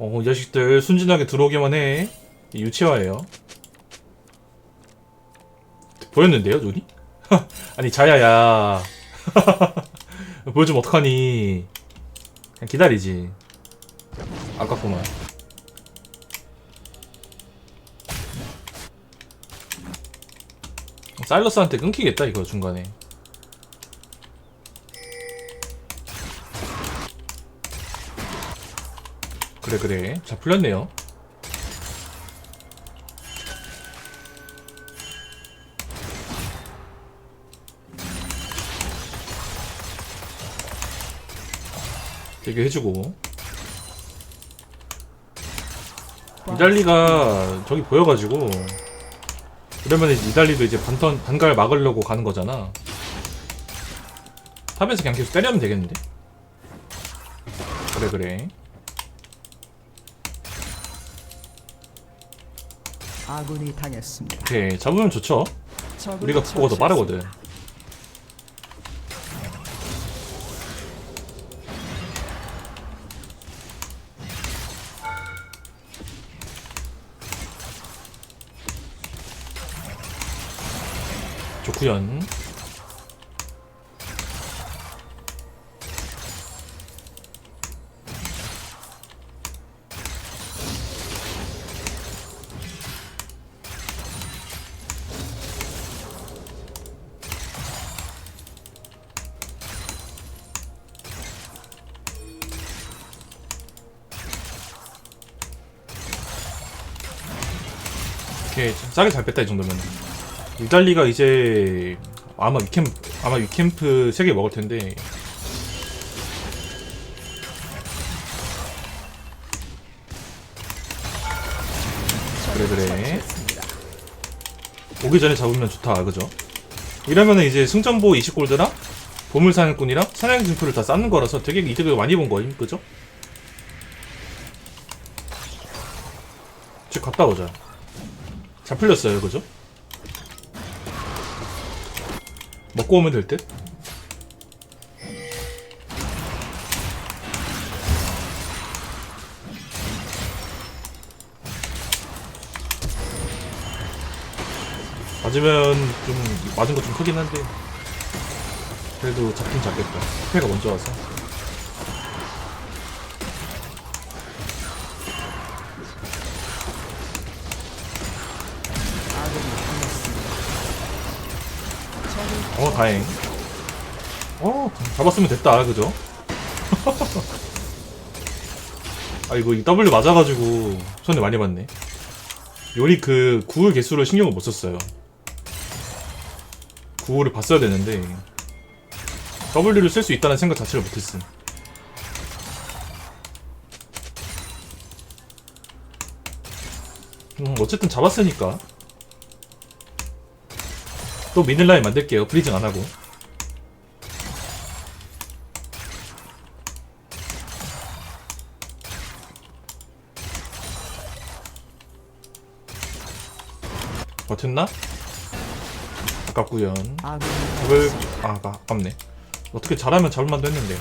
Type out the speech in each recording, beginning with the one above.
어, 이 자식들 순진하게 들어오기만 해. 이 유치화예요. 보였는데요, 눈이? 아니, 자야야. 보여주면 어떡하니. 그냥 기다리지. 아깝구만. 사일러스한테 끊기겠다, 이거 중간에. 그래, 그래. 잘 풀렸네요. 되게 해주고. 이달리가 저기 보여가지고 그러면 이달리도 이제 반턴 반갈 막으려고 가는 거잖아. 탑에서 그냥 계속 때리면 되겠는데? 그래 그래. 아군이 당했습니다. 오케이 잡으면 좋죠. 우리가 속도가 더 빠르거든. 싸게 잘 뺐다 이 정도면. 이달리가 이제 아마 위캠 아마 위캠프 3개 먹을 텐데. 그래 그래. 오기 전에 잡으면 좋다 그죠? 이러면은 이제 승전보 20골드랑 보물사냥꾼이랑 사냥진표를 다 쌓는 거라서 되게 이득을 많이 본 거임 그죠? 집 갔다 오자 잘 풀렸어요, 그죠? 먹고 오면 될 듯? 맞으면 좀 맞은 거 좀 크긴 한데 그래도 잡긴 잡겠다. 패가 먼저 와서. 어 다행. 어 잡았으면 됐다 그죠? 아 이거 이 W 맞아가지고 손해 많이 봤네. 요리 그 구울 개수를 신경을 못 썼어요. 구울을 봤어야 되는데 W를 쓸 수 있다는 생각 자체를 못했음. 음, 어쨌든 잡았으니까 또 미들라인 만들게요. 브리징 안 하고. 버텼나? 아군이 잡을 아 아까 아깝네. 어떻게 잘하면 잡을 만도 했는데.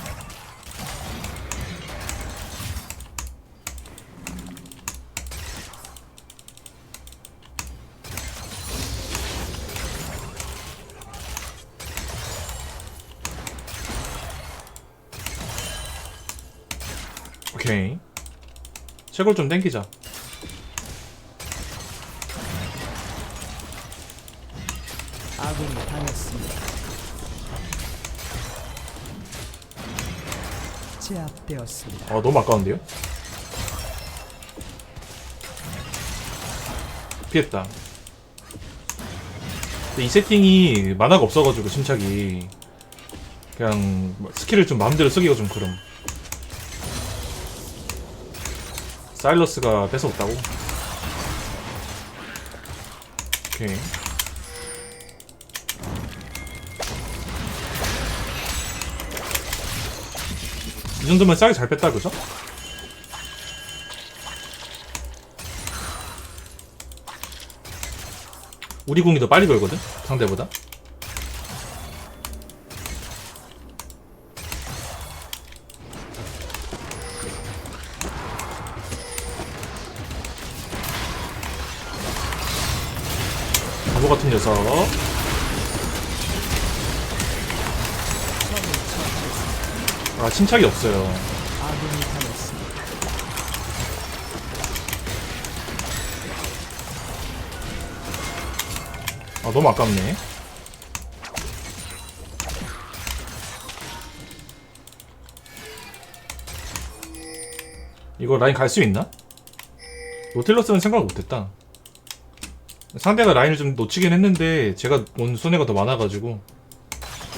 오케이. 채굴 좀 땡기자. 아군이 당했습니다. 제압되었습니다. 아 너무 아까운데요? 피했다. 근데 이 세팅이 만화가 없어가지고 침착이 그냥 뭐 스킬을 좀 마음대로 쓰기가 좀 그럼. 사일러스가 뺏어왔다고? 오케이. 이 정도면 싸게 잘 뺐다 그죠? 우리 공이 더 빨리 걸거든? 상대보다 바보 같은 녀석. 아, 침착이 없어요. 아, 너무 아깝네. 이거 라인 갈 수 있나? 노틸러스는 생각 못했다. 상대가 라인을 좀 놓치긴 했는데 제가 온 손해가 더 많아가지고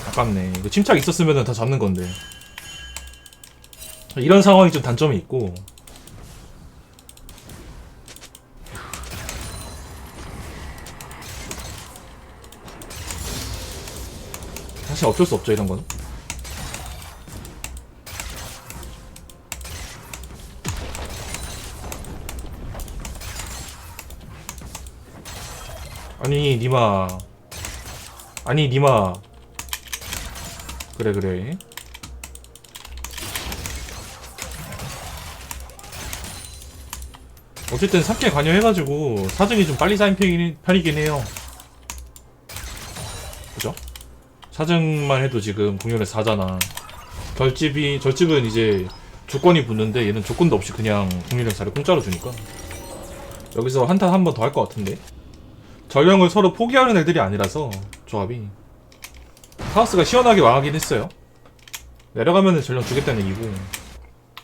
아깝네. 이거 침착 있었으면 다 잡는 건데. 이런 상황이 좀 단점이 있고 사실 어쩔 수 없죠 이런 건. 아니 니마. 아니 니마. 그래 그래. 어쨌든 3개 관여해가지고 사정이 좀 빨리 쌓인 편이긴, 해요. 그죠? 사정만 해도 지금 공연에 4잖아. 결집이 절집은 이제 조건이 붙는데 얘는 조건도 없이 그냥 4를 공짜로 주니까. 여기서 한탄 한 번 더 할 것 같은데 전령을 서로 포기하는 애들이 아니라서 조합이 카오스가 시원하게 망하긴 했어요. 내려가면은 전령 주겠다는 얘기고.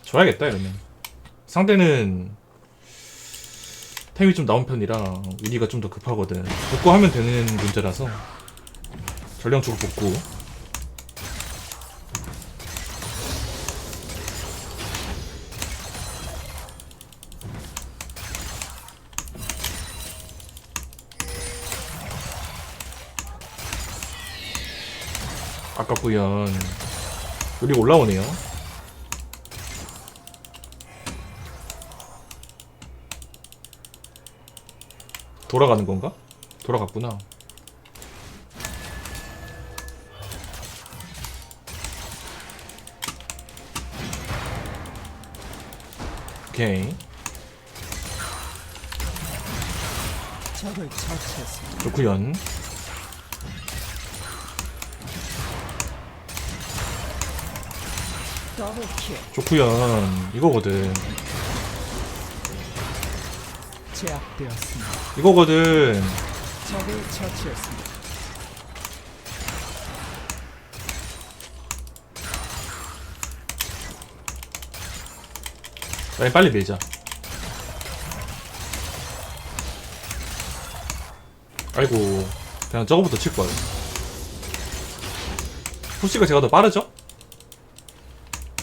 줘야겠다 이러면. 상대는 템이 좀 나온 편이라 우리가 좀 더 급하거든. 복구 하면 되는 문제라서 전령 주고 복구 아깝구연 우리 올라오네요 돌아가는 건가? 돌아갔구나 오케이 적을 처치했습니다. 좋구연 좋구연 이거거든 제압되었습니다. 이거거든 적을 처치했습니다. 라인 빨리 밀자 아이고 그냥 저거부터 칠걸 푸시가 제가 더 빠르죠?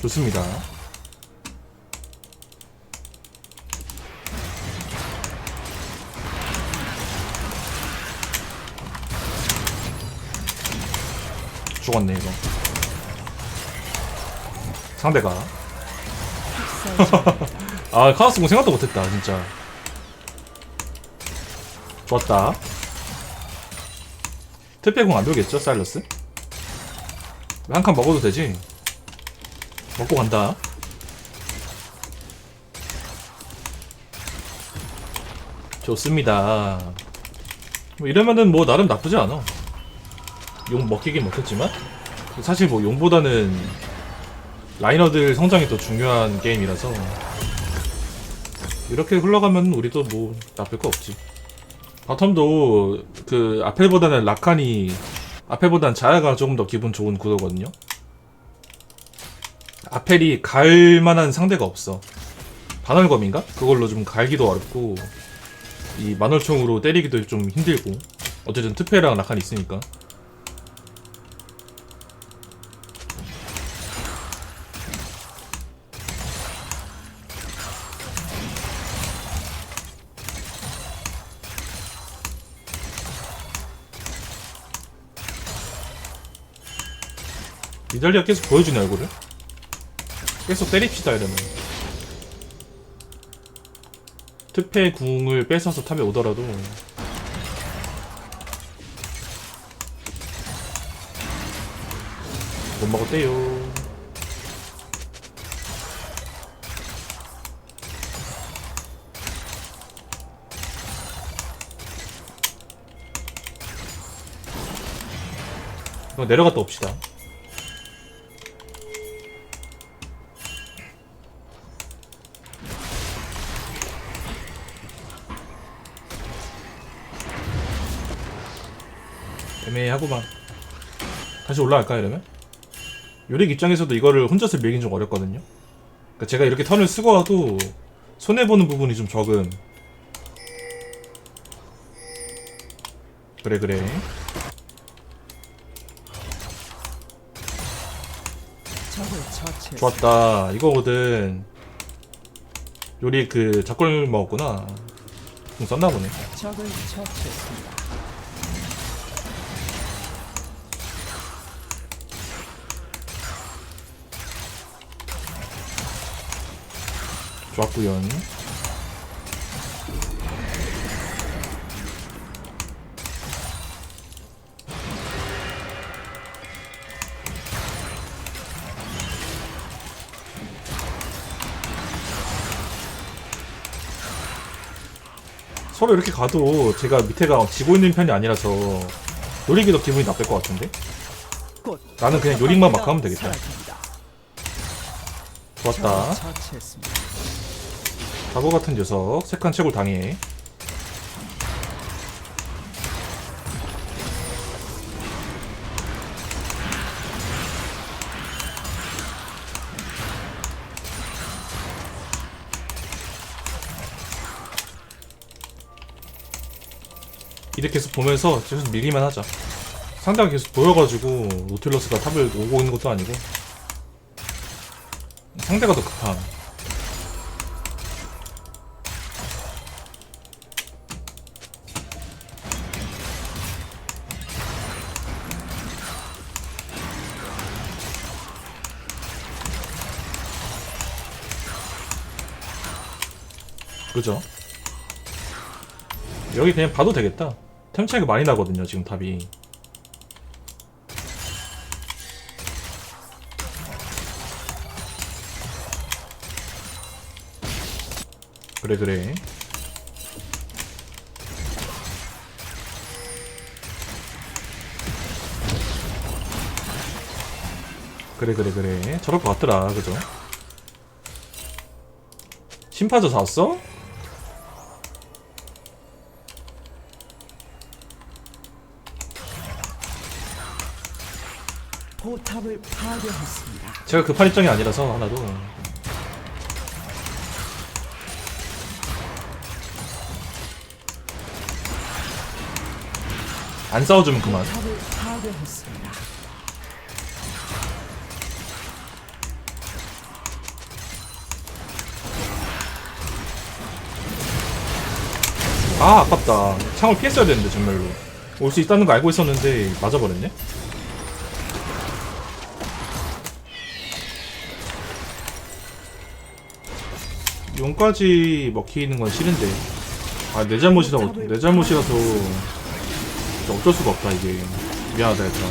좋습니다. 죽었네 이거. 상대가. 아 카오스 공 생각도 못했다 진짜. 좋았다. 특배공 안 돌겠죠 사일러스? 한 칸 먹어도 되지 먹고 간다. 좋습니다. 뭐 이러면은 뭐 나름 나쁘지 않아. 용 먹히긴 먹혔지만. 사실 뭐 용보다는 라이너들 성장이 더 중요한 게임이라서. 이렇게 흘러가면 우리도 뭐 나쁠 거 없지. 바텀도 그 아펠보다는 라칸이 아펠보다는 자야가 조금 더 기분 좋은 구도거든요. 아펠이 갈 만한 상대가 없어. 반월검인가? 그걸로 좀 갈기도 어렵고 이 만월총으로 때리기도 좀 힘들고 어쨌든 트페랑 라칸이 있으니까 이달리가 계속 보여주네 얼굴을 계속 때립시다 이러면. 특패 궁을 뺏어서 탑에 오더라도. 못 먹었대요. 내려갔다 옵시다. 애매하고만. 다시 올라갈까 이러면? 요릭 입장에서도 이거를 혼자서 밀긴 좀 어렵거든요. 그러니까 제가 이렇게 턴을 쓰고 와도 손해 보는 부분이 좀 적음. 그래 그래. 좋았다. 이거거든. 요리 그 작골 먹었구나. 좀 썼나 보네. 좋았구요. 서로 이렇게 가도 제가 밑에가 지고 있는 편이 아니라서 요리기 더 기분이 나쁠 것 같은데? 곧 나는 그냥 요릭만 막 하면 되겠다. 좋았다. 바보 같은 녀석 세칸 채굴 당해. 이렇게 계속 보면서 계속 밀기만 하자. 상대가 계속 보여가지고 노틸러스가 탑을 오고 있는 것도 아니고. 상대가 더 급함 그죠? 여기 그냥 봐도 되겠다. 템 차이가 많이 나거든요, 지금 탑이. 그래, 그래. 그래, 그래, 그래. 저럴 것 같더라, 그죠? 심파저 샀어? 파괴했습니다. 제가 급한 입장이 아니라서 하나도. 안 싸워주면 그만. 파괴했습니다. 아 아깝다. 창을 피했어야 되는데 전멸로. 올 수 있다는 거 알고 있었는데 맞아버렸네 용까지 먹히는 건 싫은데. 아 내 잘못이라 내 잘못이라서 어쩔 수가 없다 이게. 미안하다 얘들아.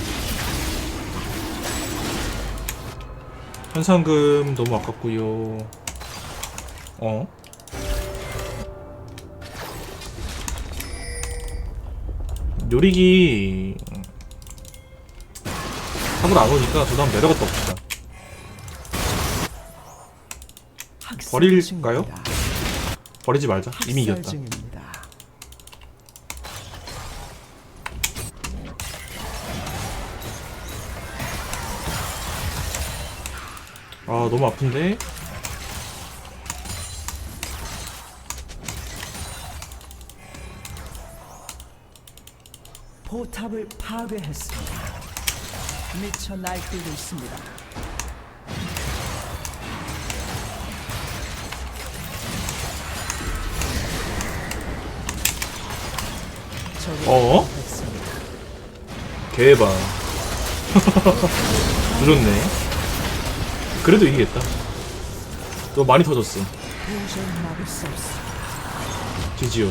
현상금 너무 아깝고요. 어? 요리기. 탑을 안 오니까 저도 한번 내려갔다 옵시다 버릴까요? 버리지 말자 이미 이겼다. 아 너무 아픈데 포탑을 파괴했습니다. 미쳐 날뛰고 있습니다. 어? 개봐 늦었네. 그래도 이기겠다. 너 많이 터졌어. 지지요